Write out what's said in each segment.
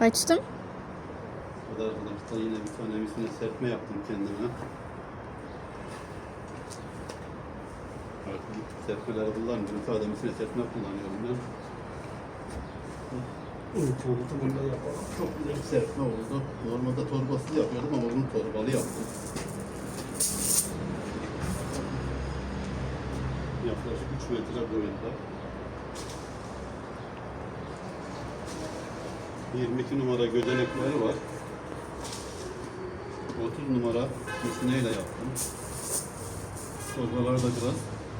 Açtım. Bu da arkadaşlar yine bir tane üstüne serpme yaptım kendime. Artık serpmeleri kullanmıyorum. Sadece üstüne serpme kullanıyorum ben. Unutuldu bunu da yapalım. Çok güzel bir serpme oldu. Normalde torbasız yapıyordum ama bunu torbalı yaptım. Yaklaşık 3 metre boyunda. 22 numara gözenekleri var. 30 numara misineyle yaptım. Torbalar da biraz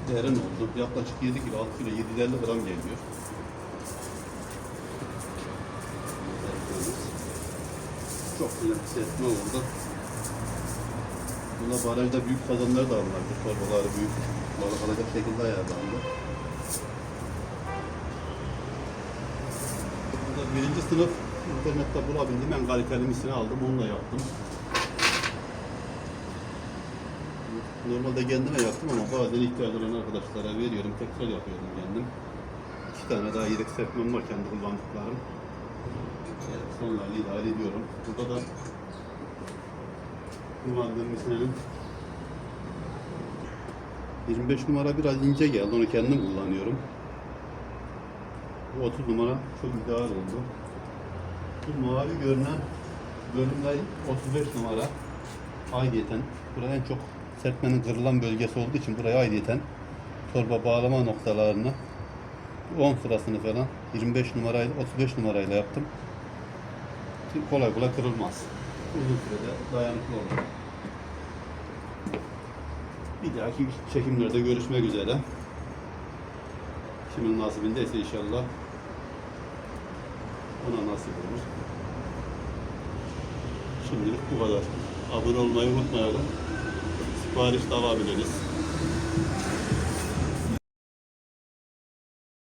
derin oldu. Yaklaşık 7 kilo, 6 kilo, 750 gram geliyor. Çok güzel bir serpme oldu. Bunda barajda büyük kazanlar da alınabilir. Torbaları büyük. Balık alacak şekilde ayarlandı. Burada birinci sınıf internette bulabildiğim en kaliteli aldım. Onu da yaptım. Normalde kendime yaptım ama bazen ihtiyacı olan arkadaşlara veriyorum. Tekrar yapıyorum kendim. İki tane daha yedek serpmem var kendi kullandıklarım. Evet, sonlarla idare ediyorum. Burada da kullandığım misinenin 25 numara biraz ince geldi. Onu kendim kullanıyorum. Bu 30 numara çok ideal oldu. Bu mavi görünen bölümler 35 numara aidiyeten. Buraya en çok serpmenin kırılan bölgesi olduğu için buraya aidiyeten torba bağlama noktalarını 10 sırasını falan 25 numarayla 35 numarayla yaptım. Kolay kolay kırılmaz. Uzun sürede dayanıklı olur. Bir dahaki çekimlerde görüşmek üzere. Kimin nasibindeyse inşallah ona nasip olur. Şimdilik bu kadar. Abone olmayı unutmayalım. Sipariş de alabiliriz.